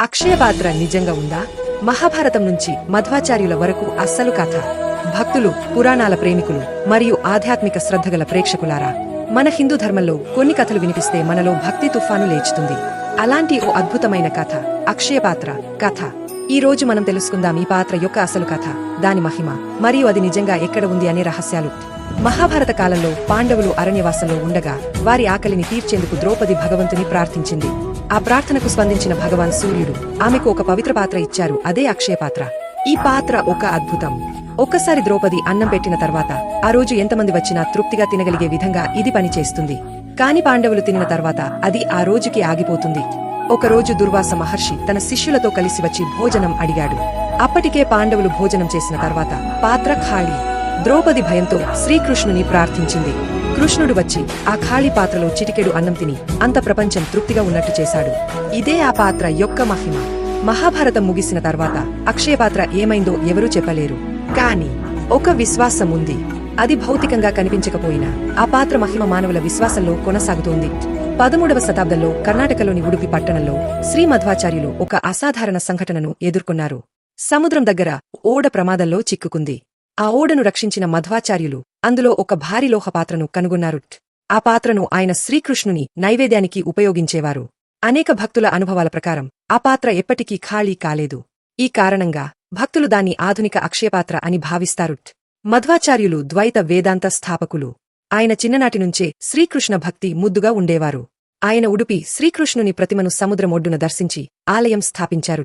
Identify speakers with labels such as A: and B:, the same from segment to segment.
A: అక్షయపాత్ర నిజంగా ఉందా? మహాభారతం నుంచి మధ్వాచార్యుల వరకు అస్సలు కథ. భక్తులు పురాణాల ప్రేమికులు మరియు ఆధ్యాత్మిక శ్రద్ధగల ప్రేక్షకులారా మన హిందూ ధర్మంలో కొన్ని కథలు వినిపిస్తే మనలో భక్తి తుఫాను లేచుతుంది. అలాంటి ఓ అద్భుతమైన కథ అక్షయపాత్ర కథ. ఈ రోజు మనం తెలుసుకుందాం ఈ పాత్ర యొక్క అసలు కథ దాని మహిమ మరియు అది నిజంగా ఎక్కడ ఉంది అనే రహస్యాలు. మహాభారత కాలంలో పాండవులు అరణ్యవాసంలో ఉండగా వారి ఆకలిని తీర్చేందుకు ద్రౌపది భగవంతుని ప్రార్థించింది. ఆ ప్రార్థనకు స్పందించిన భగవాన్ సూర్యుడు ఆమెకు ఒక పవిత్ర పాత్ర ఇచ్చారు అదే అక్షయ పాత్ర. ఈ పాత్ర ఒక అద్భుతం. ఒక్కసారి ద్రౌపది అన్నం పెట్టిన తర్వాత ఆ రోజు ఎంతమంది వచ్చినా తృప్తిగా తినగలిగే విధంగా ఇది పనిచేస్తుంది. కాని పాండవులు తినిన తర్వాత అది ఆ రోజుకి ఆగిపోతుంది. ఒకరోజు దుర్వాస మహర్షి తన శిష్యులతో కలిసి వచ్చి భోజనం అడిగాడు. అప్పటికే పాండవులు భోజనం చేసిన తర్వాత పాత్ర ఖాళీ. ద్రౌపది భయంతో శ్రీకృష్ణుని ప్రార్థించింది. కృష్ణుడు వచ్చి ఆ ఖాళీ పాత్రలో చిటికెడు అన్నం తిని అంత ప్రపంచం తృప్తిగా ఉన్నట్టు చేశాడు. ఇదే ఆ పాత్ర యొక్క మహిమ. మహాభారతం ముగిసిన తర్వాత అక్షయపాత్ర ఏమైందో ఎవరూ చెప్పలేరు. కాని ఒక విశ్వాసం ఉంది. అది భౌతికంగా కనిపించకపోయినా ఆ పాత్ర మహిమ మానవుల విశ్వాసంలో కొనసాగుతోంది. పదమూడవ శతాబ్దంలో కర్ణాటకలోని ఉడుపి పట్టణంలో శ్రీ మధ్వాచార్యులు ఒక అసాధారణ సంఘటనను ఎదుర్కొన్నారు. సముద్రం దగ్గర ఓడ ప్రమాదంలో చిక్కుకుంది. ఆ ఓడను రక్షించిన మధ్వాచార్యులు అందులో ఒక భారీ లోహపాత్రను కనుగొన్నారు. ఆ పాత్రను ఆయన శ్రీకృష్ణుని నైవేద్యానికి ఉపయోగించేవారు. అనేక భక్తుల అనుభవాల ప్రకారం ఆ పాత్ర ఎప్పటికీ ఖాళీ కాలేదు. ఈ కారణంగా భక్తులు దాన్ని ఆధునిక అక్షయపాత్ర అని భావిస్తారు. మధ్వాచార్యులు ద్వైత వేదాంత స్థాపకులు. ఆయన చిన్ననాటి నుంచే శ్రీకృష్ణ భక్తి ముద్దుగా ఉండేవారు. ఆయన ఉడుపి శ్రీకృష్ణుని ప్రతిమను సముద్రమొడ్డున దర్శించి ఆలయం స్థాపించారు.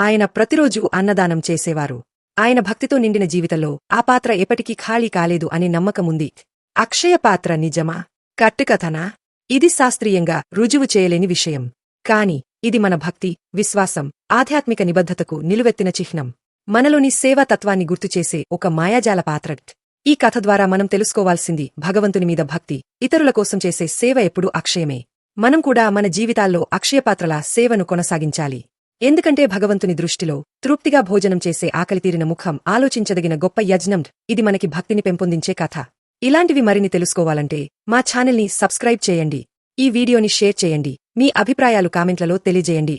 A: ఆయన ప్రతిరోజూ అన్నదానం చేసేవారు. ఆయన భక్తితో నిండిన జీవితంలో ఆ పాత్ర ఎప్పటికీ ఖాళీ కాలేదు అనే నమ్మకముంది అక్షయ పాత్ర నిజమా? కట్టుకథనా? ఇది శాస్త్రీయంగా రుజువు చేయలేని విషయం. కాని ఇది మన భక్తి విశ్వాసం ఆధ్యాత్మిక నిబద్ధతకు నిలువెత్తిన చిహ్నం. మనలోని సేవా తత్వాన్ని గుర్తుచేసే ఒక మాయాజాల పాత్ర. ఈ కథ ద్వారా మనం తెలుసుకోవాల్సింది భగవంతుని మీద భక్తి ఇతరుల కోసం చేసే సేవ ఎప్పుడూ అక్షయమే. మనం కూడా మన జీవితాల్లో అక్షయపాత్రల సేవను కొనసాగించాలి. ఎందుకంటే భగవంతుని దృష్టిలో తృప్తిగా భోజనం చేసే ఆకలితీరిన ముఖం ఆలోచించదగిన గొప్ప యజ్ఞం ఇది మనకి భక్తిని పెంపొందించే కథ. ఇలాంటివి మరిన్ని తెలుసుకోవాలంటే మా ఛానల్ని సబ్స్క్రైబ్ చేయండి. ఈ వీడియోని షేర్ చేయండి. మీ అభిప్రాయాలు కామెంట్లలో తెలియజేయండి.